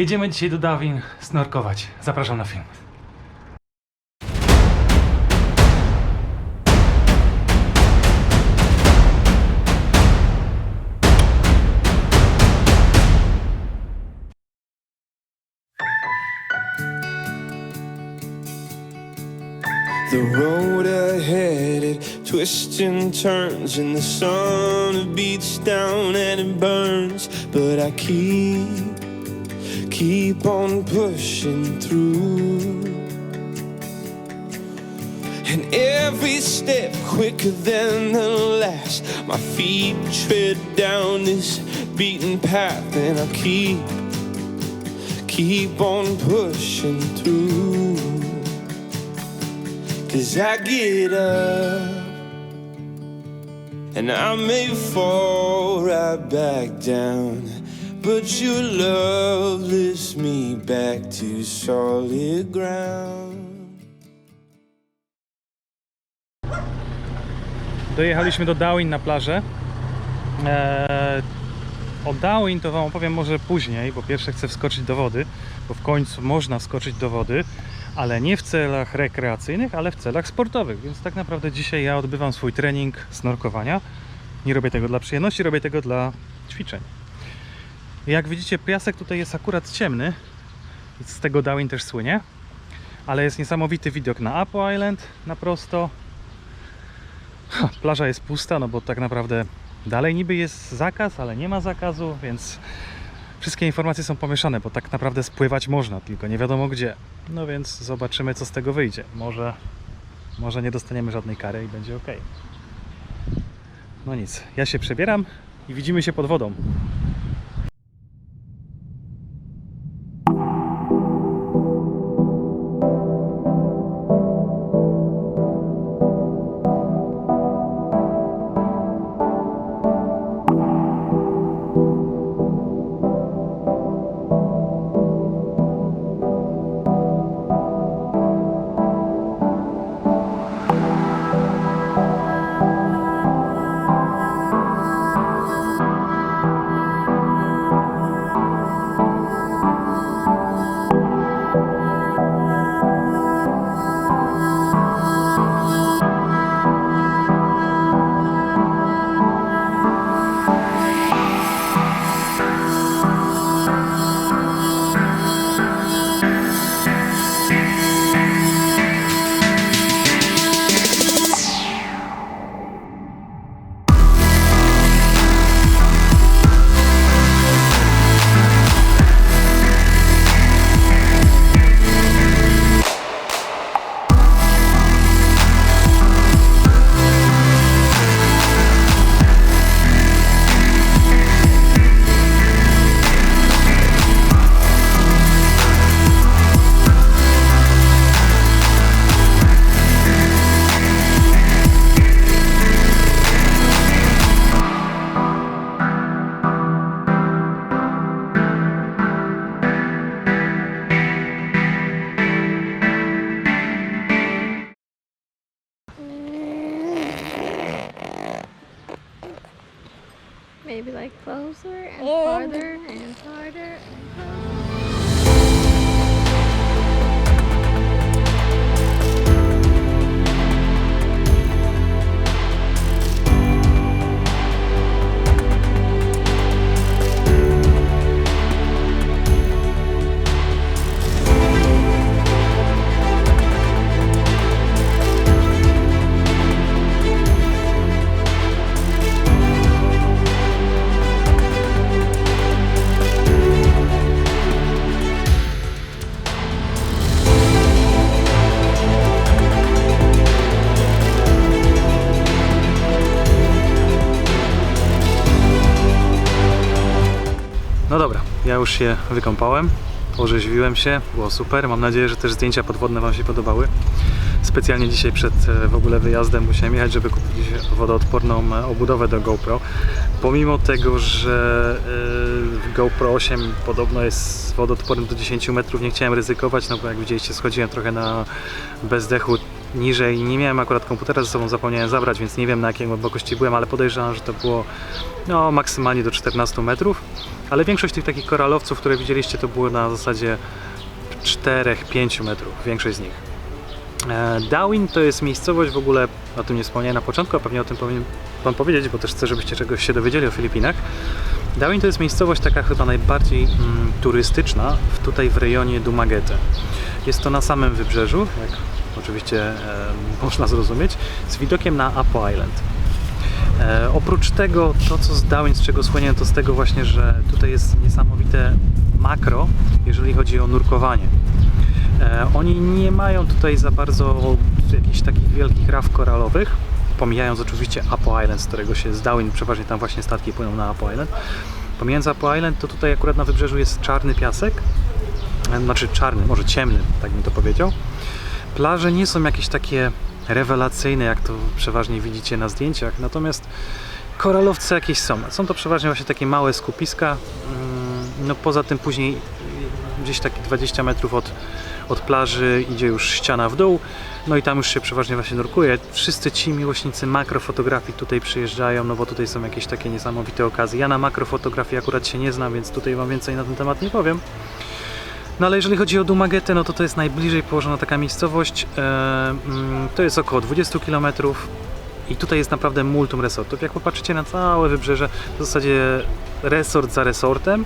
Jedziemy dzisiaj do Dawin snorkować. Zapraszam na film. The road ahead, it twists and turns, and the sun beats down and it burns. But I keep, keep on pushing through. And every step quicker than the last. My feet tread down this beaten path, and I keep, keep on pushing through. Cause I get up and I may fall right back down. But your love lifts me back to solid ground. Dojechaliśmy do Darwin na plażę. Eee, o Darwin to Wam opowiem może później, bo pierwsze chcę wskoczyć do wody, bo w końcu można wskoczyć do wody, ale nie w celach rekreacyjnych, ale w celach sportowych. Więc tak naprawdę dzisiaj ja odbywam swój trening snorkowania. Nie robię tego dla przyjemności, robię tego dla ćwiczeń. Jak widzicie, piasek tutaj jest akurat ciemny, z tego Darwin też słynie, ale jest niesamowity widok na Apple Island na prosto, Ha, plaża jest pusta, no bo tak naprawdę dalej niby jest zakaz, ale nie ma zakazu, więc wszystkie informacje są pomieszane, bo tak naprawdę spływać można, tylko nie wiadomo gdzie. No więc zobaczymy, co z tego wyjdzie. Może, może nie dostaniemy żadnej kary i będzie ok. No nic, ja się przebieram i widzimy się pod wodą. Closer and farther and farther ja już się wykąpałem, orzeźwiłem się, było super. Mam nadzieję, że też zdjęcia podwodne Wam się podobały. Specjalnie dzisiaj przed e, w ogóle wyjazdem musiałem jechać, żeby kupić wodoodporną e, obudowę do GoPro. Pomimo tego, że e, GoPro 8 podobno jest wodoodporny do 10 metrów, nie chciałem ryzykować, no bo jak widzieliście schodziłem trochę na bezdechu niżej. Nie miałem akurat komputera ze sobą, zapomniałem zabrać, więc nie wiem na jakiej głębokości byłem, ale podejrzewam, że to było no, maksymalnie do 14 metrów. Ale większość tych takich koralowców, które widzieliście, to było na zasadzie 4-5 metrów, większość z nich. E, Darwin to jest miejscowość w ogóle, o tym nie wspomniałem na początku, a pewnie o tym powinien Wam powiedzieć, bo też chcę, żebyście czegoś się dowiedzieli o Filipinach. Darwin to jest miejscowość taka chyba najbardziej mm, turystyczna w, tutaj w rejonie Dumaguete. Jest to na samym wybrzeżu, jak oczywiście e, można zrozumieć, z widokiem na Apo Island. E, oprócz tego, to co z Darwin, z czego słynie, to z tego właśnie, że tutaj jest niesamowite makro, jeżeli chodzi o nurkowanie. E, oni nie mają tutaj za bardzo jakichś takich wielkich raf koralowych, pomijając oczywiście Apo Island, z którego się z Darwin przeważnie tam właśnie statki płyną na Apo Island. Pomijając Apo Island, to tutaj akurat na wybrzeżu jest czarny piasek, e, znaczy czarny, może ciemny, tak bym to powiedział. Plaże nie są jakieś takie rewelacyjne, jak to przeważnie widzicie na zdjęciach, natomiast koralowce jakieś są. Są to przeważnie właśnie takie małe skupiska. Mm, No poza tym później gdzieś tak 20 metrów od, od plaży idzie już ściana w dół, no i tam już się przeważnie właśnie nurkuje. Wszyscy ci miłośnicy makrofotografii tutaj przyjeżdżają, no bo tutaj są jakieś takie niesamowite okazje. Ja na makrofotografii akurat się nie znam, więc tutaj Wam więcej na ten temat nie powiem. No ale jeżeli chodzi o Dumaguete, no to to jest najbliżej położona taka miejscowość. E, mm, to jest około 20 km i tutaj jest naprawdę multum resortów. Jak popatrzycie na całe wybrzeże, w zasadzie resort za resortem,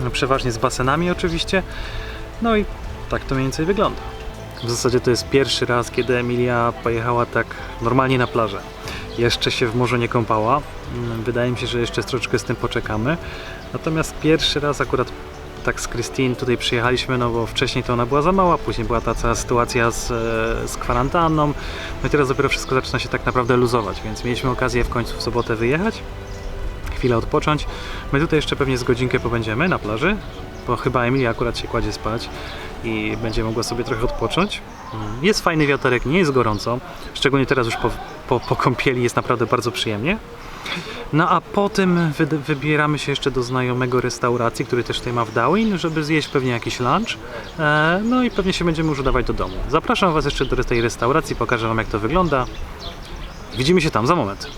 no, przeważnie z basenami oczywiście. No i tak to mniej więcej wygląda. W zasadzie to jest pierwszy raz, kiedy Emilia pojechała tak normalnie na plażę. Jeszcze się w morzu nie kąpała. Mm, Wydaje mi się, że jeszcze troszeczkę z tym poczekamy. Natomiast pierwszy raz akurat tak z Christine tutaj przyjechaliśmy, no bo wcześniej to ona była za mała, później była ta cała sytuacja z, e, z kwarantanną. No i teraz dopiero wszystko zaczyna się tak naprawdę luzować, więc mieliśmy okazję w końcu w sobotę wyjechać, chwilę odpocząć. My tutaj jeszcze pewnie z godzinkę pobędziemy na plaży, bo chyba Emilia akurat się kładzie spać i będzie mogła sobie trochę odpocząć. Mm, Jest fajny wiaterek, nie jest gorąco, szczególnie teraz już po, po, po kąpieli jest naprawdę bardzo przyjemnie. No a potem wy, wybieramy się jeszcze do znajomego restauracji, który też tutaj ma w Darwin, żeby zjeść pewnie jakiś lunch. E, no i pewnie się będziemy już udawać do domu. Zapraszam Was jeszcze do tej restauracji, pokażę Wam jak to wygląda. Widzimy się tam za moment.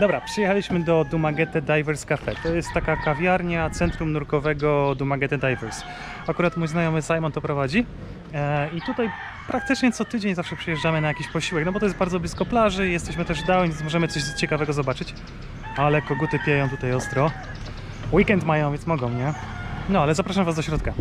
Dobra, przyjechaliśmy do Dumaguete Divers Cafe. To jest taka kawiarnia centrum nurkowego Dumaguete Divers. Akurat mój znajomy Simon to prowadzi. E, I tutaj praktycznie co tydzień zawsze przyjeżdżamy na jakiś posiłek, no bo to jest bardzo blisko plaży, jesteśmy też Darwin, więc możemy coś ciekawego zobaczyć. Ale koguty pieją tutaj ostro. Weekend mają, więc mogą, nie? No, ale zapraszam Was do środka.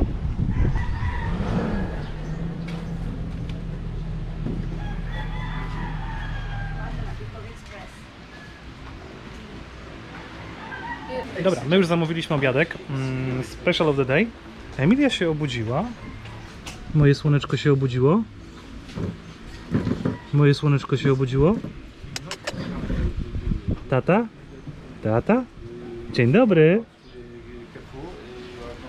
Dobra, my już zamówiliśmy obiadek. Mm, Special of the day. Emilia się obudziła. Moje słoneczko się obudziło. Moje słoneczko się obudziło. Tata? Tata? Dzień dobry.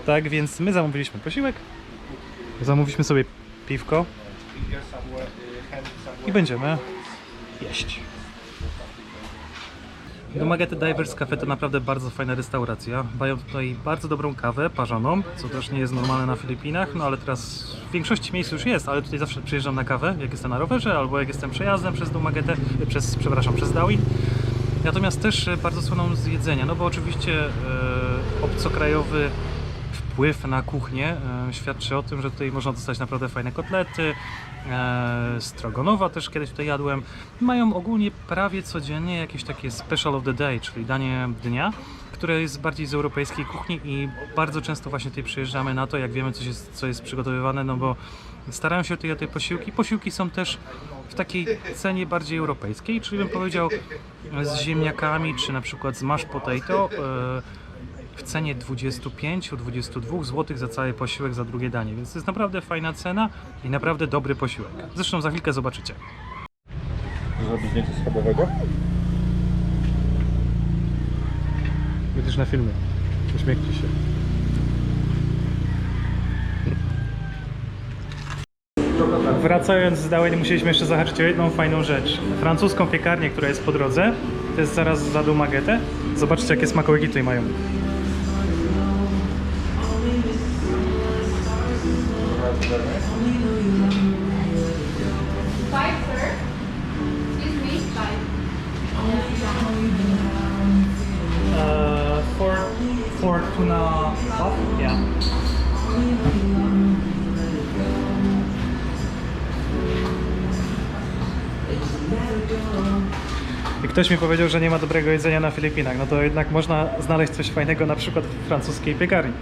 Tak, więc my zamówiliśmy posiłek. Zamówiliśmy sobie piwko. I będziemy jeść. Dumaguete Divers Cafe to naprawdę bardzo fajna restauracja. Mają tutaj bardzo dobrą kawę parzoną, co też nie jest normalne na Filipinach, no ale teraz w większości miejsc już jest, ale tutaj zawsze przyjeżdżam na kawę, jak jestem na rowerze, albo jak jestem przejazdem przez Dumaguete, przez, przepraszam, przez Darwin. Natomiast też e, bardzo słyną z jedzenia, no bo oczywiście e, obcokrajowy wpływ na kuchnię e, świadczy o tym, że tutaj można dostać naprawdę fajne kotlety, e, stroganowa też kiedyś tutaj jadłem. Mają ogólnie prawie codziennie jakieś takie special of the day, czyli danie dnia, które jest bardziej z europejskiej kuchni i bardzo często właśnie tutaj przyjeżdżamy na to, jak wiemy coś jest, co jest przygotowywane, no bo starają się tutaj o te posiłki. Posiłki są też w takiej cenie bardziej europejskiej, czyli bym powiedział z ziemniakami, czy na przykład z mashed potato, e, w cenie 25-22 zł za cały posiłek za drugie danie, więc to jest naprawdę fajna cena i naprawdę dobry posiłek. Zresztą za chwilkę zobaczycie. Zrobić zdjęcie schabowego? Będziesz na filmie. Uśmiechnij się. Wracając z Darwin musieliśmy jeszcze zahaczyć o jedną fajną rzecz. Francuską piekarnię, która jest po drodze. To jest zaraz za Dumaguete. Zobaczcie jakie smakołyki tutaj mają. Five, sir. Excuse me, five. Uh, for tuna? Yeah. I ktoś mi powiedział, że nie ma dobrego jedzenia na Filipinach, no to jednak można znaleźć coś fajnego na przykład w francuskiej piekarni.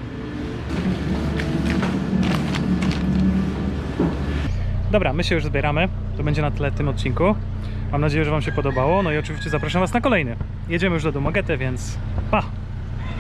Dobra, my się już zbieramy. To będzie na tyle w tym odcinku. Mam nadzieję, że Wam się podobało. No i oczywiście zapraszam Was na kolejny. Jedziemy już do Dumagetę, więc pa!